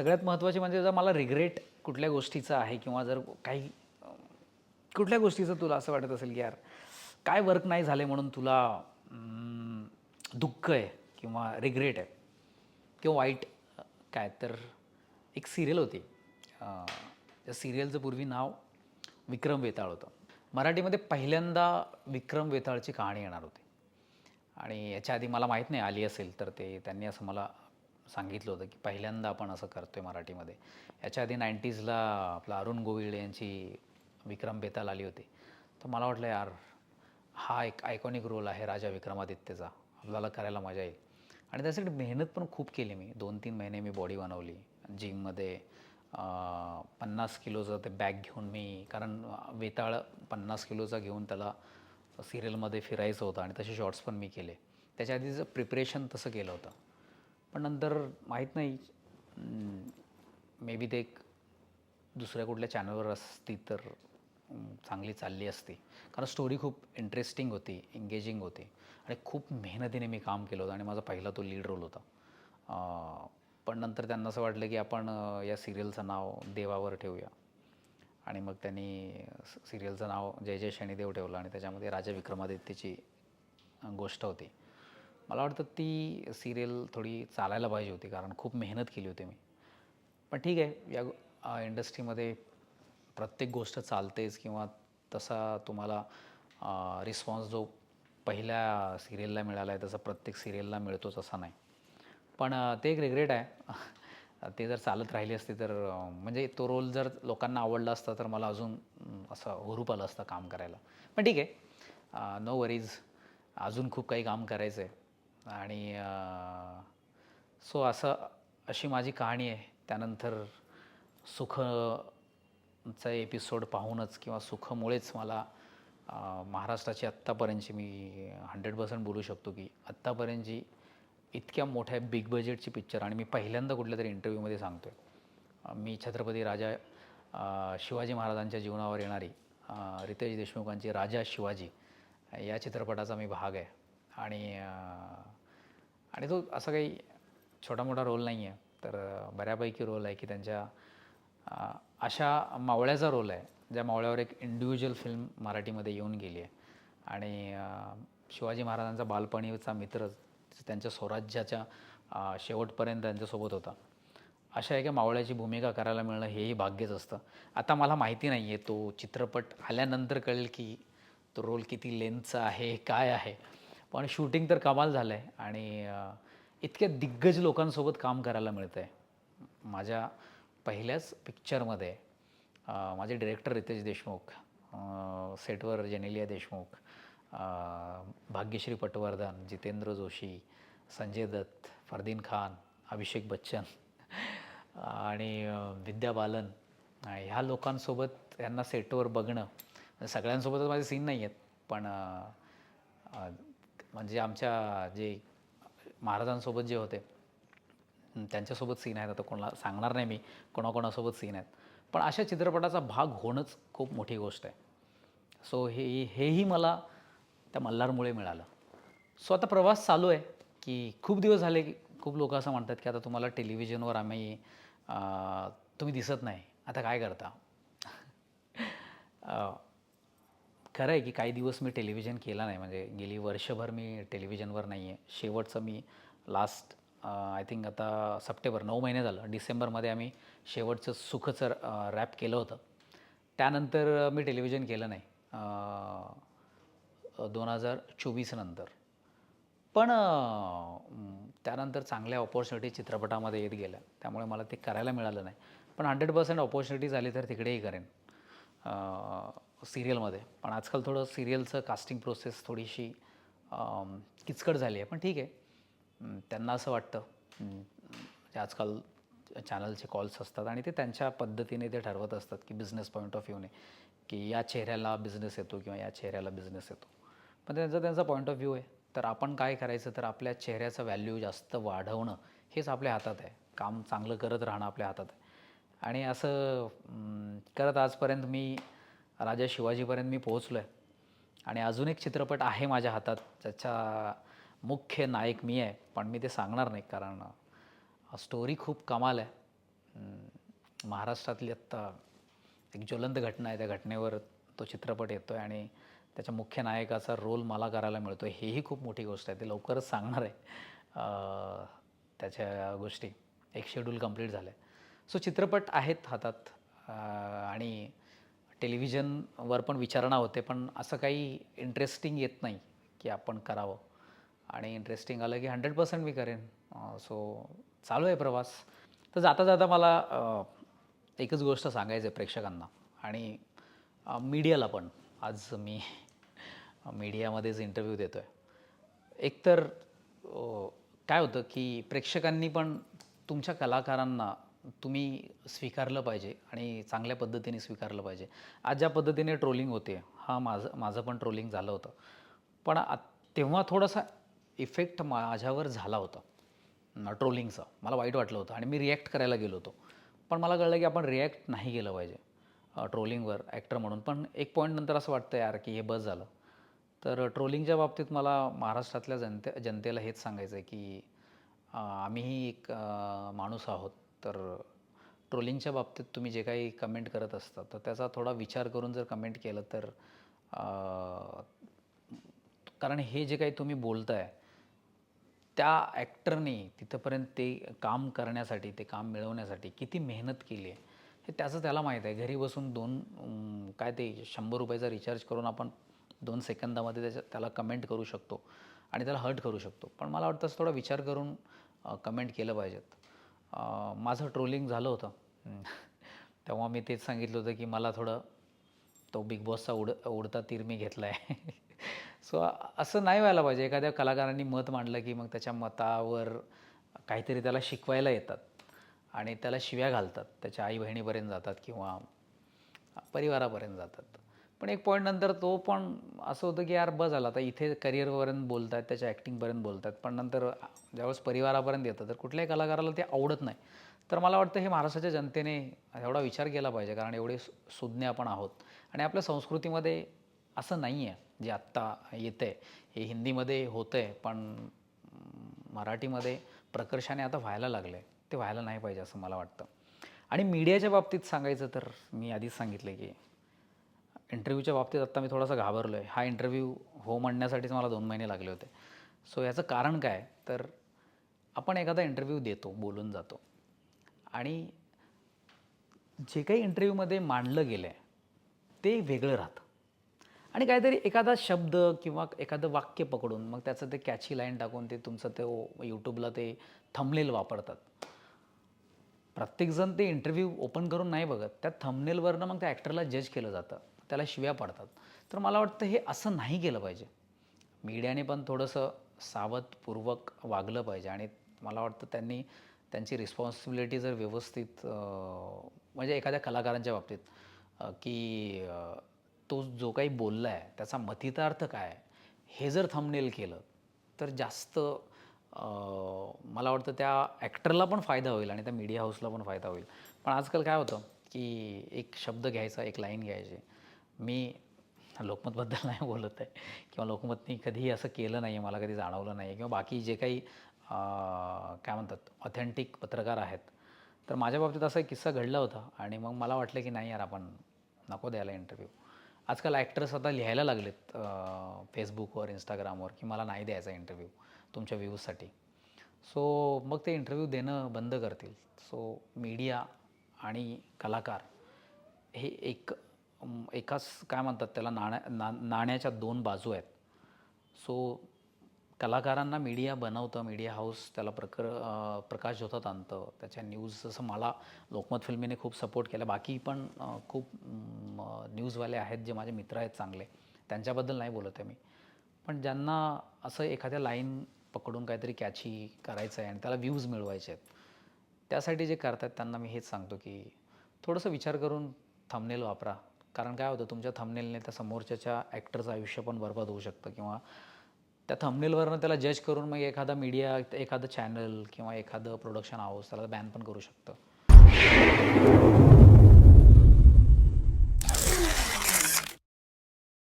सगळ्यात महत्त्वाचे म्हणजे जर मला रिग्रेट कुठल्या गोष्टीचं आहे किंवा जर काही कुठल्या गोष्टीचं तुला असं वाटत असेल की यार काय वर्क नाही झाले म्हणून तुला दुःख आहे किंवा रिग्रेट आहे किंवा वाईट काय तर एक सिरियल होती. त्या सिरियलचं पूर्वी नाव विक्रम वेताळ होतं. मराठीमध्ये पहिल्यांदा विक्रम वेताळची कहाणी येणार होती. आणि याच्या आधी मला माहीत नाही आली असेल तर ते त्यांनी असं मला सांगितलं होतं की पहिल्यांदा आपण असं करतो आहे मराठीमध्ये. याच्या आधी नाईन्टीजला आपला अरुण गोविल यांची विक्रम बेताल आली होती. तर मला वाटलं यार हा एक आयकॉनिक रोल आहे राजा विक्रमादित्यचा. आपल्याला करायला मजा येईल. आणि त्यासाठी मेहनत पण खूप केली मी. दोन तीन महिने मी बॉडी बनवली. जिममध्ये पन्नास किलोचं ते बॅग घेऊन मी कारण वेताळ पन्नास किलोचा घेऊन त्याला सिरियलमध्ये फिरायचं होतं आणि तसे शॉर्ट्स पण मी केले. त्याच्या आधीचं प्रिपरेशन तसं केलं होतं. पण नंतर माहीत नाही. मे बी ते एक दुसऱ्या कुठल्या चॅनलवर असती तर चांगली चालली असती. कारण स्टोरी खूप इंटरेस्टिंग होती एंगेजिंग होती. आणि खूप मेहनतीने मी काम केलं होतं आणि माझा पहिला तो लीड रोल होता. पण नंतर त्यांना असं वाटलं की आपण या सिरियलचं नाव देवावर ठेवूया. आणि मग त्यांनी सिरियलचं नाव जय जय शनिदेव ठेवलं आणि त्याच्यामध्ये राजा विक्रमादित्यची गोष्ट होती. मला वाटतं ती सिरियल थोडी चालायला पाहिजे होती कारण खूप मेहनत केली होती मी. पण ठीक आहे या इंडस्ट्रीमध्ये प्रत्येक गोष्ट चालतेच किंवा तसा तुम्हाला रिस्पॉन्स जो पहिल्या सिरियलला मिळाला आहे तसा प्रत्येक सिरियलला मिळतोच असा नाही. पण ते एक रिग्रेट आहे. ते जर चालत राहिली असती तर म्हणजे तो रोल जर लोकांना आवडला असता तर मला अजून असं हुरूप आलं असतं काम करायला. पण ठीक आहे नो वरीज अजून खूप काही काम करायचं आहे आणि सो असं अशी माझी कहाणी आहे. त्यानंतर सुखचा एपिसोड पाहूनच किंवा सुखमुळेच मला महाराष्ट्राची आत्तापर्यंतची मी हंड्रेड पर्सेंट बोलू शकतो की आत्तापर्यंतची इतक्या मोठ्या बिग बजेटची पिक्चर आणि मी पहिल्यांदा कुठल्या तरी इंटरव्ह्यूमध्ये सांगतो आहे मी छत्रपती राजा शिवाजी महाराजांच्या जीवनावर येणारी रितेश देशमुखांची राजा शिवाजी या चित्रपटाचा मी भाग आहे. आणि आणि तो असा काही छोटा मोठा रोल नाही आहे. तर बऱ्यापैकी रोल आहे की त्यांच्या अशा मावळ्याचा रोल आहे ज्या मावळ्यावर एक इंडिव्हिज्युअल फिल्म मराठीमध्ये येऊन गेली आहे. आणि शिवाजी महाराजांचा बालपणीचा मित्र त्यांच्या स्वराज्याच्या शेवटपर्यंत त्यांच्यासोबत होता. अशा एका मावळ्याची भूमिका करायला मिळणं हेही भाग्यच असतं. आता मला माहिती नाही आहे तो चित्रपट आल्यानंतर कळेल की तो रोल किती लेंथचा आहे काय आहे. पण शूटिंग तर कमाल झालं आहे आणि इतक्या दिग्गज लोकांसोबत काम करायला मिळतं आहे माझ्या पहिल्याच पिक्चरमध्ये माझे डिरेक्टर रितेश देशमुख सेटवर जेनेलिया देशमुख भाग्यश्री पटवर्धन जितेंद्र जोशी संजय दत्त फरदीन खान अभिषेक बच्चन आणि विद्या बालन ह्या लोकांसोबत यांना सेटवर बघणं सगळ्यांसोबतच माझे सीन नाही आहेत पण म्हणजे आमच्या जे महाराजांसोबत जे होते त्यांच्यासोबत सीन आहेत. आता कोणाला सांगणार नाही मी कोणाकोणासोबत सीन आहेत. पण अशा चित्रपटाचा भाग होणंच खूप मोठी गोष्ट आहे. सो हे हेही मला त्या मल्हारमुळे मिळालं. सो आता प्रवास चालू आहे की खूप दिवस झाले की खूप लोक असं म्हणतात की आता तुम्हाला टेलिव्हिजनवर आम्ही तुम्ही दिसत नाही. आता काय करता? खरं आहे की काही दिवस मी टेलिव्हिजन केला नाही. म्हणजे गेली वर्षभर मी टेलिव्हिजनवर नाही आहे. शेवटचं मी लास्ट आय थिंक आता सप्टेंबर नऊ महिने झालं. डिसेंबरमध्ये आम्ही शेवटचं सुखचं रॅप केलं होतं. त्यानंतर मी टेलिव्हिजन केलं नाही. दोन हजार चोवीस नंतर. पण त्यानंतर चांगल्या ऑपॉर्च्युनिटी चित्रपटामध्ये येत गेल्या. त्यामुळे मला ते करायला मिळालं नाही. पण हंड्रेड पर्सेंट ऑपॉर्च्युनिटी झाली तर तिकडेही करेन. सिरियलमध्ये. पण आजकाल थोडं सिरियलचं कास्टिंग प्रोसेस थोडीशी किचकट झाली आहे. पण ठीक आहे. त्यांना असं वाटतं. म्हणजे आजकाल चॅनलचे कॉल्स असतात आणि ते त्यांच्या पद्धतीने ते ठरवत असतात की बिझनेस पॉईंट ऑफ व्ह्यूने की या चेहऱ्याला बिझनेस येतो किंवा या चेहऱ्याला बिझनेस येतो. पण त्यांचा त्यांचा पॉईंट ऑफ व्ह्यू आहे. तर आपण काय करायचं? तर आपल्या चेहऱ्याचं व्हॅल्यू जास्त वाढवणं हेच आपल्या हातात आहे. काम चांगलं करत राहणं आपल्या हातात आहे. आणि असं करत आजपर्यंत मी राजा शिवाजीपर्यंत मी पोहोचलो आहे आणि अजून एक चित्रपट आहे माझ्या हातात ज्याचा मुख्य नायक मी आहे पण मी ते सांगणार नाही कारण स्टोरी खूप कमाल आहे. महाराष्ट्रातली आत्ता एक ज्वलंत घटना आहे त्या घटनेवर तो चित्रपट येतो आहे आणि त्याच्या मुख्य नायकाचा रोल मला करायला मिळतो आहे हेही खूप मोठी गोष्ट आहे ते लवकरच सांगणार आहे. त्याच्या गोष्टी. एक शेड्यूल कंप्लीट झालं आहे सो चित्रपट आहेत हातात आणि टेलिव्हिजनवर पण विचारणा होते पण असं काही इंटरेस्टिंग येत नाही की आपण करावं. आणि इंटरेस्टिंग आलं की हंड्रेड पर्सेंट मी करेन. सो चालू आहे प्रवास. तर जाता जाता मला एकच गोष्ट सांगायचं आहे प्रेक्षकांना. आणि मीडियाला पण. आज मी मीडियामध्येच इंटरव्ह्यू देतो आहे एकतर काय होतं की प्रेक्षकांनी पण तुमच्या कलाकारांना तुम्ही स्वीकारलं पाहिजे आणि चांगल्या पद्धतीने स्वीकारलं पाहिजे. आज ज्या पद्धतीने ट्रोलिंग होते हा माझं माझं पण ट्रोलिंग झालं होतं. पण आ तेव्हा थोडासा इफेक्ट माझ्यावर झाला होता ट्रोलिंगचा. मला वाईट वाटलं होतं आणि मी रिॲक्ट करायला गेलो होतो. पण मला कळलं की आपण रिॲक्ट नाही केलं पाहिजे ट्रोलिंगवर ॲक्टर म्हणून. पण एक पॉईंट नंतर असं वाटतं यार की हे बस झालं. तर ट्रोलिंगच्या बाबतीत मला महाराष्ट्रातल्या जनते जनतेला हेच सांगायचं आहे की आम्हीही एक माणूस आहोत. तर ट्रोलिंगच्या बाबतीत तुम्ही जे काही कमेंट करत असता तर त्याचा थोडा विचार करून जर कमेंट केलं तर कारण हे जे काही तुम्ही बोलताय त्या ॲक्टरने तिथंपर्यंत ते काम करण्यासाठी ते काम मिळवण्यासाठी किती मेहनत केली आहे हे त्याचं त्याला माहीत आहे. घरी बसून दोन काय ते शंभर रुपयाचा रिचार्ज करून आपण दोन सेकंदामध्ये त्याच्या त्याला कमेंट करू शकतो आणि त्याला हर्ट करू शकतो. पण मला वाटतं असं थोडा विचार करून कमेंट केलं पाहिजेत. माझं ट्रोलिंग झालं होतं. तेव्हा मी तेच सांगितलं होतं की मला थोडं तो बिग बॉसचा उड उडता तीर मी घेतला आहे सो असं नाही व्हायला पाहिजे. एखाद्या कलाकारांनी मत मांडलं की मग त्याच्या मतावर काहीतरी त्याला शिकवायला येतात आणि त्याला शिव्या घालतात. त्याच्या आई बहिणीपर्यंत जातात किंवा परिवारापर्यंत जातात. पण एक पॉईंट नंतर तो पण असं होतं की यार बस झालं. आता इथे करिअरपर्यंत बोलत आहेत त्याच्या ॲक्टिंगपर्यंत बोलत आहेत पण नंतर ज्यावेळेस परिवारापर्यंत येतं तर कुठल्याही कलाकाराला ते आवडत नाही. तर मला वाटतं हे महाराष्ट्राच्या जनतेने एवढा विचार केला पाहिजे कारण एवढे सु- सुज्ञ आपण आहोत. आणि आपल्या संस्कृतीमध्ये असं नाही आहे जे आत्ता येतं आहे हे हिंदीमध्ये होतं आहे पण मराठीमध्ये प्रकर्षाने आता व्हायला लागलं आहे ते व्हायला नाही पाहिजे असं मला वाटतं. आणि मीडियाच्या बाबतीत सांगायचं तर मी आधीच सांगितलं की इंटरव्ह्यूच्या बाबतीत आत्ता मी थोडासा घाबरलो आहे हा इंटरव्ह्यू हो म्हणण्यासाठीच मला दोन महिने लागले होते. सो याचं कारण काय? तर आपण एखादा इंटरव्ह्यू देतो बोलून जातो. आणि जे काही इंटरव्ह्यूमध्ये मांडलं गेलं आहे ते वेगळं राहतं. आणि काहीतरी एखादा शब्द किंवा एखादं वाक्य पकडून मग त्याचं ते कॅची लाईन टाकून ते तुमचं ते यूट्यूबला ते थंबनेल वापरतात. प्रत्येकजण ते इंटरव्ह्यू ओपन करून नाही बघत. त्या थंबनेलवरनं मग त्या ॲक्टरला जज केलं जातं. त्याला शिव्या पडतात. तर मला वाटतं हे असं नाही केलं पाहिजे. मीडियाने पण थोडंसं सावधपूर्वक वागलं पाहिजे आणि मला वाटतं त्यांनी त्यांची रिस्पॉन्सिबिलिटी जर व्यवस्थित म्हणजे एखाद्या कलाकारांच्या बाबतीत की तो जो काही बोलला आहे त्याचा मतितार्थ काय? हे जर थंबनेल केलं तर जास्त मला वाटतं त्या ॲक्टरला पण फायदा होईल आणि त्या मीडिया हाऊसला पण फायदा होईल. पण आजकाल काय होतं की एक शब्द घ्यायचा एक लाईन घ्यायची. मी लोकमतबद्दल नाही बोलत आहे किंवा लोकमतनी कधीही असं केलं नाही आहे मला कधी जाणवलं नाही किंवा बाकी जे काही काय म्हणतात ऑथेंटिक पत्रकार आहेत. तर माझ्या बाबतीत असा एक किस्सा घडला होता आणि मग मला वाटलं की नाही यार आपण नको द्यायला इंटरव्ह्यू आजकाल ॲक्टर्स आता लिहायला लागलेत फेसबुकवर इंस्टाग्रामवर की मला नाही द्यायचा इंटरव्ह्यू तुमच्या व्ह्यूजसाठी सो मग ते इंटरव्ह्यू देणं बंद करतील. सो मीडिया आणि कलाकार हे एक एकाच काय म्हणतात त्याला नाण्या ना नाण्याच्या दोन बाजू आहेत. सो कलाकारांना मीडिया बनवतं मीडिया हाऊस त्याला प्रकर प्रकाश होतात आणतं. त्याच्या न्यूज जसं मला लोकमत फिल्मीने खूप सपोर्ट केला. बाकी पण खूप न्यूजवाले आहेत जे माझे मित्र आहेत चांगले. त्यांच्याबद्दल नाही बोलत आहे मी. पण ज्यांना असं एखाद्या लाईन पकडून काहीतरी कॅची करायचं आहे आणि त्याला व्ह्यूज मिळवायचे आहेत त्यासाठी जे करतात त्यांना मी हेच सांगतो की थोडंसं विचार करून थंबनेल वापरा. कारण काय होतं तुमच्या थंबनेलने त्या समोरच्याच्या ॲक्टरचं आयुष्य पण बरबाद होऊ शकतं किंवा त्या थंबनेलवरनं त्याला जज करून मग एखादा मीडिया एखादं चॅनल किंवा एखादं प्रोडक्शन हाऊस त्याला बॅन पण करू शकतं.